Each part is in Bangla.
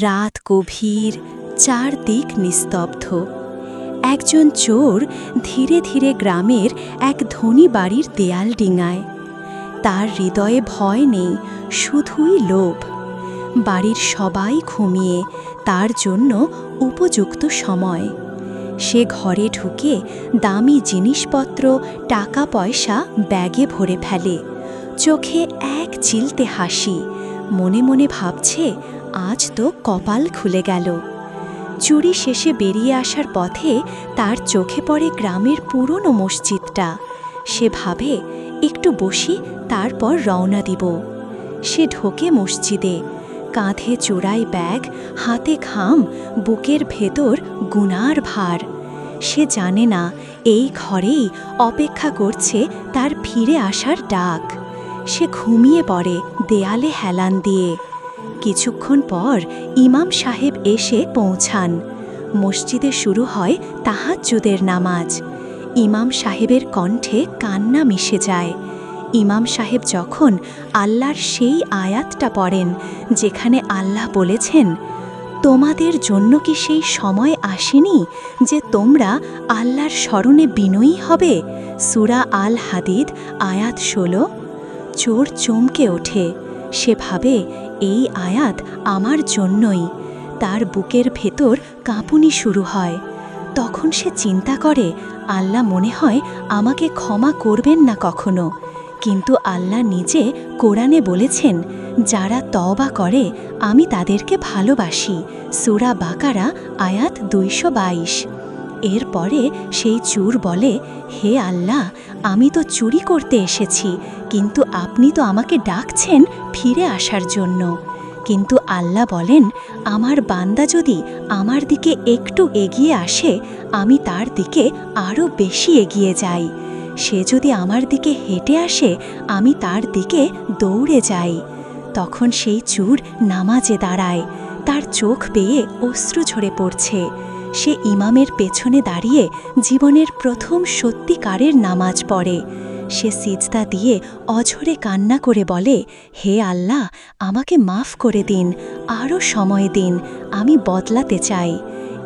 রাত গভীর, চারদিক নিস্তব্ধ। একজন চোর ধীরে ধীরে গ্রামের এক ধনী বাড়ির দেয়াল ডিঙায়। তার হৃদয়ে ভয় নেই, শুধুই লোভ। বাড়ির সবাই ঘুমিয়ে তার জন্য উপযুক্ত সময়। সে ঘরে ঢুকে দামি জিনিসপত্র টাকা পয়সা ব্যাগে ভরে ফেলে। চোখে এক চিলতে হাসি, মনে মনে ভাবছে আজ তো কপাল খুলে গেল। চুরি শেষে বেরিয়ে আসার পথে তার চোখে পড়ে গ্রামের পুরনো মসজিদটা। সে ভাবে, একটু বসি, তারপর রওনা দিব। সে ঢোকে মসজিদে, কাঁধে চূড়ায় ব্যাগ, হাতে খাম, বুকের ভেতর গুনার ভার। সে জানে না, এই ঘরেই অপেক্ষা করছে তার ফিরে আসার ডাক। সে ঘুমিয়ে পড়ে, দেয়ালে হেলান দিয়ে। কিছুক্ষণ পর ইমাম সাহেব এসে পৌঁছান। মসজিদে শুরু হয় তাহাজ্জুদের নামাজ। ইমাম সাহেবের কণ্ঠে কান্না মিশে যায়। ইমাম সাহেব যখন আল্লাহর সেই আয়াতটা পড়েন, যেখানে আল্লাহ বলেছেন, তোমাদের জন্য কি সেই সময় আসেনি যে তোমরা আল্লাহর স্মরণে বিনয়ী হবে? সুরা আল হাদিদ আয়াত ষোলো। চোর চমকে ওঠে। সে ভাবে এই আয়াত আমার জন্যই। তার বুকের ভেতর কাঁপুনি শুরু হয়। তখন সে চিন্তা করে, আল্লাহ মনে হয় আমাকে ক্ষমা করবেন না কখনো। কিন্তু আল্লাহ নিজে কোরআনে বলেছেন, যারা তওবা করে, আমি তাদেরকে ভালোবাসি। সুরা বাকারা, আয়াত দুইশো বাইশ। এরপরে সেই চুর বলে, হে আল্লাহ, আমি তো চুরি করতে এসেছি, কিন্তু আপনি তো আমাকে ডাকছেন ফিরে আসার জন্য। কিন্তু আল্লাহ বলেন, আমার বান্দা যদি আমার দিকে একটু এগিয়ে আসে, আমি তার দিকে আরও বেশি এগিয়ে যাই। সে যদি আমার দিকে হেঁটে আসে, আমি তার দিকে দৌড়ে যাই। তখন সেই চুর নামাজে দাঁড়ায়। তার চোখ পেয়ে অশ্রু ঝরে পড়ছে। সে ইমামের পেছনে দাঁড়িয়ে জীবনের প্রথম সত্যিকারের নামাজ পড়ে। সে সিজদা দিয়ে অঝরে কান্না করে বলে, হে আল্লাহ, আমাকে মাফ করে দিন, আরও সময় দিন, আমি বদলাতে চাই।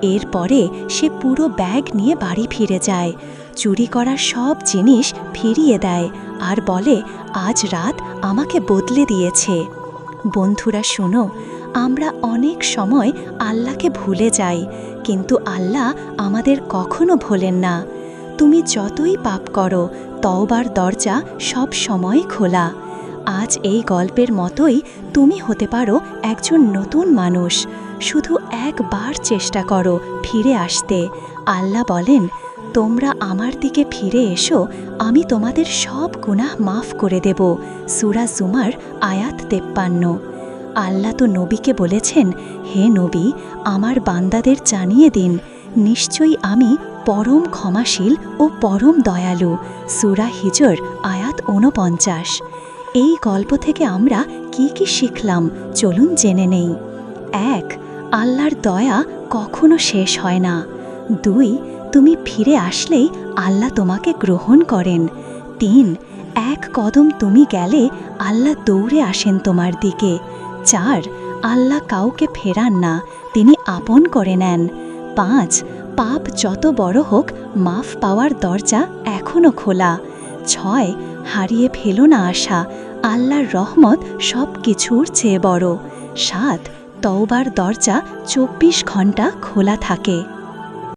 এরপরে সে পুরো ব্যাগ নিয়ে বাড়ি ফিরে যায়। চুরি করা সব জিনিস ফিরিয়ে দেয় আর বলে, আজ রাত আমাকে বদলে দিয়েছে। বন্ধুরা, শোনো, আমরা অনেক সময় আল্লাহকে ভুলে যাই। কিন্তু আল্লাহ আমাদের কখনো ভোলেন না। তুমি যতই পাপ করো, তওবার দরজা সব সময় খোলা। আজ এই গল্পের মতোই তুমি হতে পারো একজন নতুন মানুষ। শুধু একবার চেষ্টা করো ফিরে আসতে। আল্লাহ বলেন, তোমরা আমার দিকে ফিরে এসো, আমি তোমাদের সব গুনাহ মাফ করে দেব। সুরা জুমার আয়াত তেপ্পান্ন। আল্লাহ তো নবীকে বলেছেন, হে নবী, আমার বান্দাদের জানিয়ে দিন, নিশ্চয়ই আমি পরম ক্ষমাশীল ও পরম দয়ালু। সুরা হিজর, আয়াত ঊনপঞ্চাশ। এই গল্প থেকে আমরা কি কি শিখলাম, চলুন জেনে নেই। এক, আল্লাহর দয়া কখনো শেষ হয় না। দুই, তুমি ফিরে আসলেই আল্লাহ তোমাকে গ্রহণ করেন। তিন, এক কদম তুমি গেলে আল্লাহ দৌড়ে আসেন তোমার দিকে। চার, আল্লাহ কাউকে ফেরান না, তিনি আপন করে নেন। পাঁচ, পাপ যত বড় হোক, মাফ পাওয়ার দরজা এখনও খোলা। ছয়, হারিয়ে ফেলো না আশা, আল্লাহর রহমত সব কিছুর চেয়ে বড়। সাত, তওবার দরজা চব্বিশ ঘণ্টা খোলা থাকে।